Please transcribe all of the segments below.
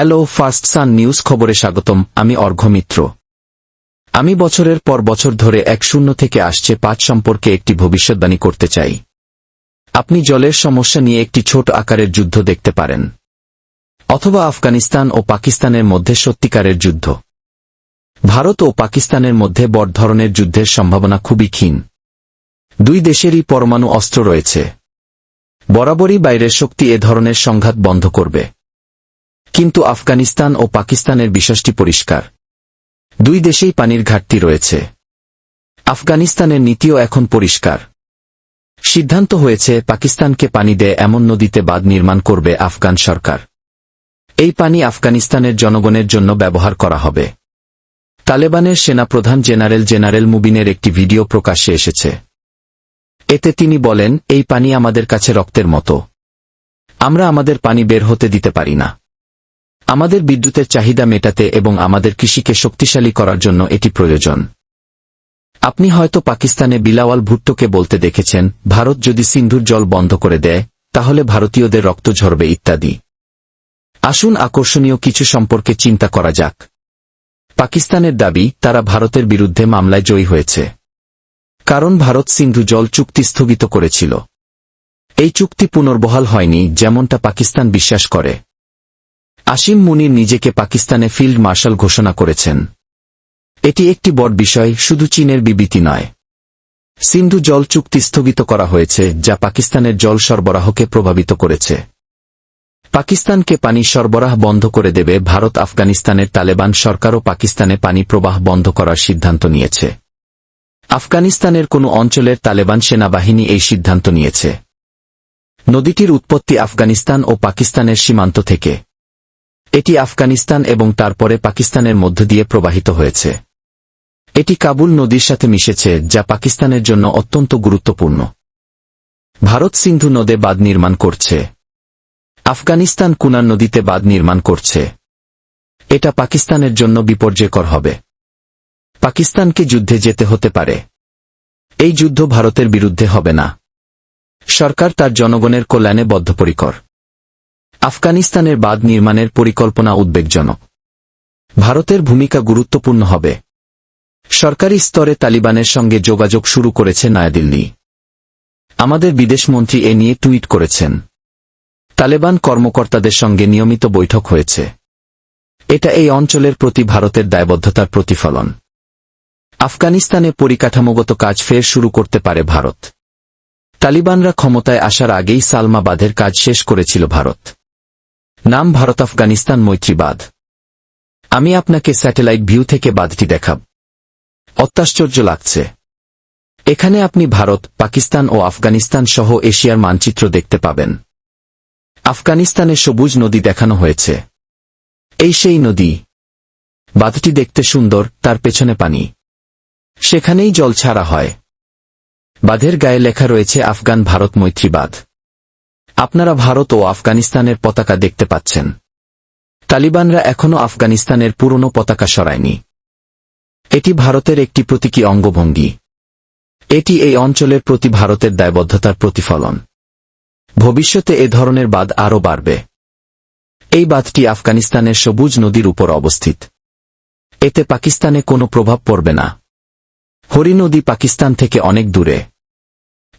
Hello first সান news খবরে স্বাগতম, আমি অর্ঘ্যমিত্র আমি বছরের পর বছর ধরে এক শূন্য থেকে আসছে পাঁচ সম্পর্কে একটি ভবিষ্যৎবাণী করতে চাই। আপনি জলের সমস্যা নিয়ে একটি ছোট আকারের যুদ্ধ দেখতে পারেন। অথবা আফগানিস্তান ও পাকিস্তানের মধ্যে সত্যিকারের যুদ্ধ। ভারত ও পাকিস্তানের মধ্যে বড় ধরনের যুদ্ধের সম্ভাবনা খুবই ক্ষীণ। দুই দেশেরই পরমাণু অস্ত্র রয়েছে। বরাবরই বাইরের শক্তি এ ধরনের সংঘাত বন্ধ করবে। কিন্তু আফগানিস্তান ও পাকিস্তানের বিষয়টি পরিষ্কার। দুই দেশেই পানির ঘাটতি রয়েছে। আফগানিস্তানের নীতিও এখন পরিষ্কার। সিদ্ধান্ত হয়েছে, পাকিস্তানকে পানি দেয় এমন নদীতে বাঁধ নির্মাণ করবে আফগান সরকার। এই পানি আফগানিস্তানের জনগণের জন্য ব্যবহার করা হবে। তালেবানের সেনাপ্রধান জেনারেল জেনারেল মুবিনের একটি ভিডিও প্রকাশ্যে এসেছে। এতে তিনি বলেন, এই পানি আমাদের কাছে রক্তের মতো। আমরা আমাদের পানি বের হতে দিতে পারি না। আমাদের বিদ্যুতের চাহিদা মেটাতে এবং আমাদের কৃষিকে শক্তিশালী করার জন্য এটি প্রয়োজন। আপনি হয়তো পাকিস্তানে বিলাওয়াল ভুট্টোকে বলতে দেখেছেন, ভারত যদি সিন্ধুর জল বন্ধ করে দেয়, তাহলে ভারতীয়দের রক্ত ঝরবে ইত্যাদি। আসুন আকর্ষণীয় কিছু সম্পর্কে চিন্তা করা যাক। পাকিস্তানের দাবি, তারা ভারতের বিরুদ্ধে মামলায় জয়ী হয়েছে। কারণ ভারত সিন্ধু জল চুক্তি স্থগিত করেছিল। এই চুক্তি পুনর্বহাল হয়নি, যেমনটা পাকিস্তান বিশ্বাস করে। আসিম মুনির নিজেকে পাকিস্তানে ফিল্ড মার্শাল ঘোষণা করেছেন। এটি একটি বড় বিষয়, শুধু চীনের বিবৃতি নয়। সিন্ধু জল চুক্তি স্থগিত করা হয়েছে, যা পাকিস্তানের জল সরবরাহকে প্রভাবিত করেছে। পাকিস্তানকে পানি সরবরাহ বন্ধ করে দেবে, ভারত আফগানিস্তানের তালেবান সরকারও পাকিস্তানে পানি প্রবাহ বন্ধ করার সিদ্ধান্ত নিয়েছে। আফগানিস্তানের কোনো অঞ্চলের তালেবান সেনাবাহিনী এই সিদ্ধান্ত নিয়েছে। নদীটির উৎপত্তি আফগানিস্তান ও পাকিস্তানের সীমান্ত থেকে। এটি আফগানিস্তান এবং তারপরে পাকিস্তানের মধ্য দিয়ে প্রবাহিত হয়েছে। এটি কাবুল নদীর সাথে মিশেছে, যা পাকিস্তানের জন্য অত্যন্ত গুরুত্বপূর্ণ। ভারত সিন্ধু নদে বাঁধ নির্মাণ করছে। আফগানিস্তান কুনার নদীতে বাঁধ নির্মাণ করছে। এটা পাকিস্তানের জন্য বিপর্যয়কর হবে। পাকিস্তানকে যুদ্ধে যেতে হতে পারে। এই যুদ্ধ ভারতের বিরুদ্ধে হবে না। সরকার তার জনগণের কল্যাণে বদ্ধপরিকর। আফগানিস্তানের বাঁধ নির্মাণের পরিকল্পনা উদ্বেগজনক। ভারতের ভূমিকা গুরুত্বপূর্ণ হবে। সরকারি স্তরে তালিবানের সঙ্গে যোগাযোগ শুরু করেছে নয়াদিল্লি। আমাদের বিদেশমন্ত্রী এ নিয়ে টুইট করেছেন। তালেবান কর্মকর্তাদের সঙ্গে নিয়মিত বৈঠক হয়েছে। এটা এই অঞ্চলের প্রতি ভারতের দায়বদ্ধতার প্রতিফলন। আফগানিস্তানে পরিকাঠামোগত কাজ ফের শুরু করতে পারে ভারত। তালিবানরা ক্ষমতায় আসার আগেই সালমা বাঁধের কাজ শেষ করেছিল ভারত। নাম ভারত আফগানিস্তান মৈত্রীবাদ আমি আপনাকে স্যাটেলাইট ভিউ থেকে বাঁধটি দেখাব। অত্যাশ্চর্য লাগছে। এখানে আপনি ভারত, পাকিস্তান ও আফগানিস্তান সহ এশিয়ার মানচিত্র দেখতে পাবেন। আফগানিস্তানে সবুজ নদী দেখানো হয়েছে। এই সেই নদী। বাঁধটি দেখতে সুন্দর, তার পেছনে পানি। সেখানেই জল ছাড়া হয়। বাঁধের গায়ে লেখা রয়েছে আফগান ভারত মৈত্রীবাদ আপনারা ভারত ও আফগানিস্তানের পতাকা দেখতে পাচ্ছেন। তালিবানরা এখনও আফগানিস্তানের পুরনো পতাকা সরায়নি। এটি ভারতের একটি প্রতীকী অঙ্গভঙ্গি। এটি এই অঞ্চলের প্রতি ভারতের দায়বদ্ধতার প্রতিফলন। ভবিষ্যতে এ ধরনের বাঁধ আরও বাড়বে। এই বাঁধটি আফগানিস্তানের সবুজ নদীর উপর অবস্থিত। এতে পাকিস্তানে কোনো প্রভাব পড়বে না। হরি নদী পাকিস্তান থেকে অনেক দূরে।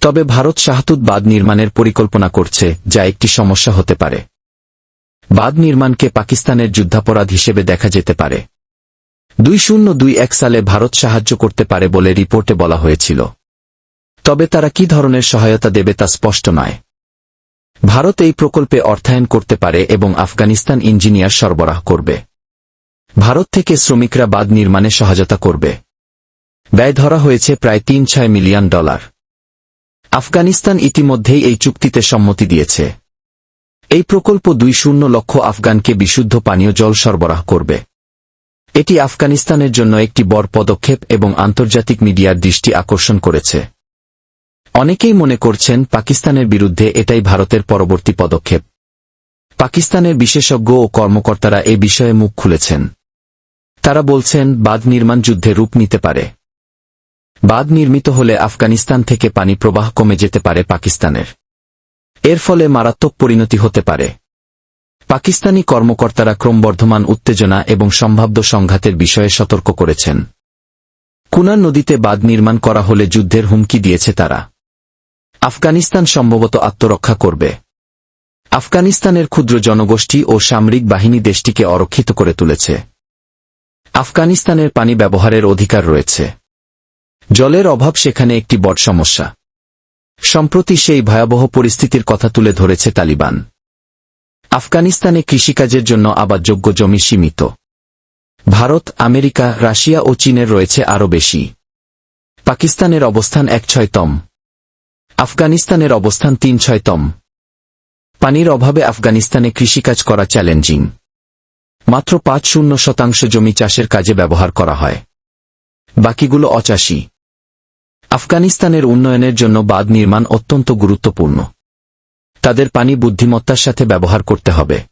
তবে ভারত শাহতুত বাঁধ নির্মাণের পরিকল্পনা করছে, যা একটি সমস্যা হতে পারে। বাঁধ নির্মাণকে পাকিস্তানের যুদ্ধাপরাধ হিসেবে দেখা যেতে পারে। দুই শূন্য দুই এক সালে ভারত সাহায্য করতে পারে বলে রিপোর্টে বলা হয়েছিল। তবে তারা কি ধরনের সহায়তা দেবে তা স্পষ্ট নয়। ভারত এই প্রকল্পে অর্থায়ন করতে পারে এবং আফগানিস্তান ইঞ্জিনিয়ার সরবরাহ করবে। ভারত থেকে শ্রমিকরা বাঁধ নির্মাণে সহায়তা করবে। ব্যয় ধরা হয়েছে প্রায় তিন ছয় মিলিয়ন ডলার। আফগানিস্তান ইতিমধ্যেই এই চুক্তিতে সম্মতি দিয়েছে। এই প্রকল্প দুই শূন্য লক্ষ আফগানকে বিশুদ্ধ পানীয় জল সরবরাহ করবে। এটি আফগানিস্তানের জন্য একটি বড় পদক্ষেপ এবং আন্তর্জাতিক মিডিয়ার দৃষ্টি আকর্ষণ করেছে। অনেকেই মনে করছেন পাকিস্তানের বিরুদ্ধে এটাই ভারতের পরবর্তী পদক্ষেপ। পাকিস্তানের বিশেষজ্ঞ ও কর্মকর্তারা এ বিষয়ে মুখ খুলেছেন। তারা বলছেন, বাঁধ নির্মাণ যুদ্ধে রূপ নিতে পারে। বাঁধ নির্মিত হলে আফগানিস্তান থেকে পানি প্রবাহ কমে যেতে পারে পাকিস্তানের। এর ফলে মারাত্মক পরিণতি হতে পারে। পাকিস্তানি কর্মকর্তারা ক্রমবর্ধমান উত্তেজনা এবং সম্ভাব্য সংঘাতের বিষয়ে সতর্ক করেছেন। কুনার নদীতে বাঁধ নির্মাণ করা হলে যুদ্ধের হুমকি দিয়েছে তারা। আফগানিস্তান সম্ভবত আত্মরক্ষা করবে। আফগানিস্তানের ক্ষুদ্র জনগোষ্ঠী ও সামরিক বাহিনী দেশটিকে অরক্ষিত করে তুলেছে। আফগানিস্তানের পানি ব্যবহারের অধিকার রয়েছে। জলের অভাব সেখানে একটি বড় সমস্যা। সম্প্রতি সেই ভয়াবহ পরিস্থিতির কথা তুলে ধরেছে তালিবান। আফগানিস্তানে কৃষিকাজের জন্য আবাদযোগ্য জমি সীমিত। ভারত, আমেরিকা, রাশিয়া ও চীনের রয়েছে আরও বেশি। পাকিস্তানের অবস্থান এক ছয়তম আফগানিস্তানের অবস্থান তিন ছয়তম পানির অভাবে আফগানিস্তানে কৃষিকাজ করা চ্যালেঞ্জিং। মাত্র পাঁচ শূন্য শতাংশ জমি চাষের কাজে ব্যবহার করা হয়। বাকিগুলো অচাষী। আফগানিস্তানের উন্নয়নের জন্য বাঁধ নির্মাণ অত্যন্ত গুরুত্বপূর্ণ। তাদের পানি বুদ্ধিমত্তার সাথে ব্যবহার করতে হবে।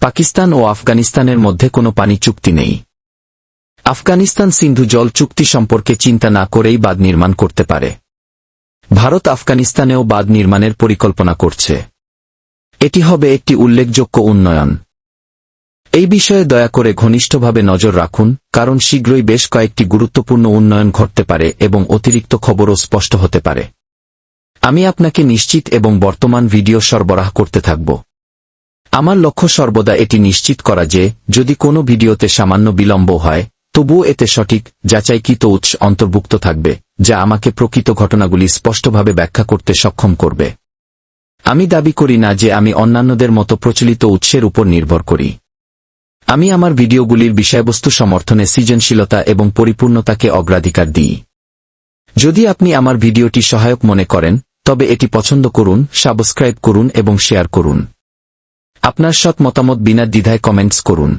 পাকিস্তান ও আফগানিস্তানের মধ্যে কোনো পানি চুক্তি নেই। আফগানিস্তান সিন্ধু জল চুক্তি সম্পর্কে চিন্তা না করেই বাঁধ নির্মাণ করতে পারে। ভারত আফগানিস্তানেও বাঁধ নির্মাণের পরিকল্পনা করছে। এটি হবে একটি উল্লেখযোগ্য উন্নয়ন। এই বিষয়ে দয়া করে ঘনিষ্ঠভাবে নজর রাখুন, কারণ শীঘ্রই বেশ কয়েকটি গুরুত্বপূর্ণ উন্নয়ন ঘটতে পারে এবং অতিরিক্ত খবরও স্পষ্ট হতে পারে। আমি আপনাকে নিশ্চিত এবং বর্তমান ভিডিও সরবরাহ করতে থাকব। আমার লক্ষ্য সর্বদা এটি নিশ্চিত করা যে, যদি কোনো ভিডিওতে সামান্য বিলম্ব হয়, তবুও এতে সঠিক, যাচাইকৃত উৎস অন্তর্ভুক্ত থাকবে, যা আমাকে প্রকৃত ঘটনাগুলি স্পষ্টভাবে ব্যাখ্যা করতে সক্ষম করবে। আমি দাবি করি না যে আমি অন্যান্যদের মতো প্রচলিত উৎসের উপর নির্ভর করি। আমি আমার ভিডিওগুলির বিষয়বস্তু সমর্থনে সৃজনশীলতা এবং পরিপূর্ণতাকে অগ্রাধিকার দিই। যদি আপনি আমার ভিডিওটি সহায়ক মনে করেন, তবে এটি পছন্দ করুন, সাবস্ক্রাইব করুন এবং শেয়ার করুন। আপনার সৎ মতামত বিনা দ্বিধায় কমেন্টস করুন।